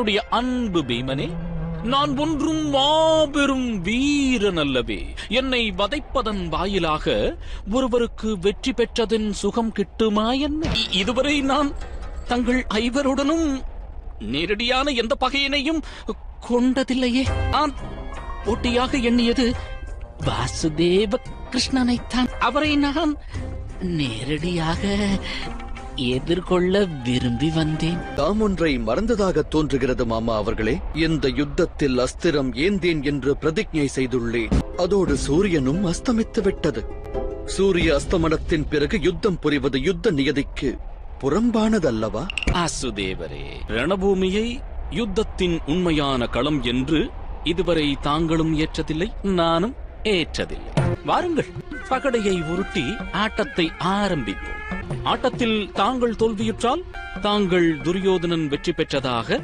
என்னுடைய அன்பு பீமனே நான் ஒன்றும் மாபெரும் வீரன் அல்லவே என்னை வதைப்பதன் வாயிலாக ஒருவருக்கு வெற்றி பெற்றதன் சுகம் கிட்டுமா என்ன? இதுவரை நான் தங்கள் ஐவருடனும் நேரடியான எந்த பகையினையும் கொண்டதில்லையே. நான் போட்டியாக எண்ணியது வாசுதேவ கிருஷ்ணனைத்தான். அவரை நான் நேரடியாக எதிர்கொள்ள விரும்பி வந்தேன். தாம் ஒன்றை மறந்ததாக தோன்றுகிறது மாமா அவர்களே. இந்த யுத்தத்தில் அஸ்திரம் ஏந்தேன் என்று பிரதிஜை செய்துள்ளேன் அதோடு சூரியனும் அஸ்தமித்து விட்டது. சூரிய அஸ்தமனத்தின் பிறகு யுத்தம் புரிவது யுத்த நியதிக்கு புறம்பானதல்லவா? ஆசுதேவரே ரணபூமியை யுத்தத்தின் உண்மையான களம் என்று இதுவரை தாங்களும் ஏற்றதில்லை நானும் ஏற்றதில்லை. வாருங்கள். பகடையை உருட்டி ஆட்டத்தை ஆரம்பிப்போம். ஆட்டத்தில் தாங்கள் தோல்வியுற்றால் தாங்கள் துரியோதனன் வெற்றி பெற்றதாக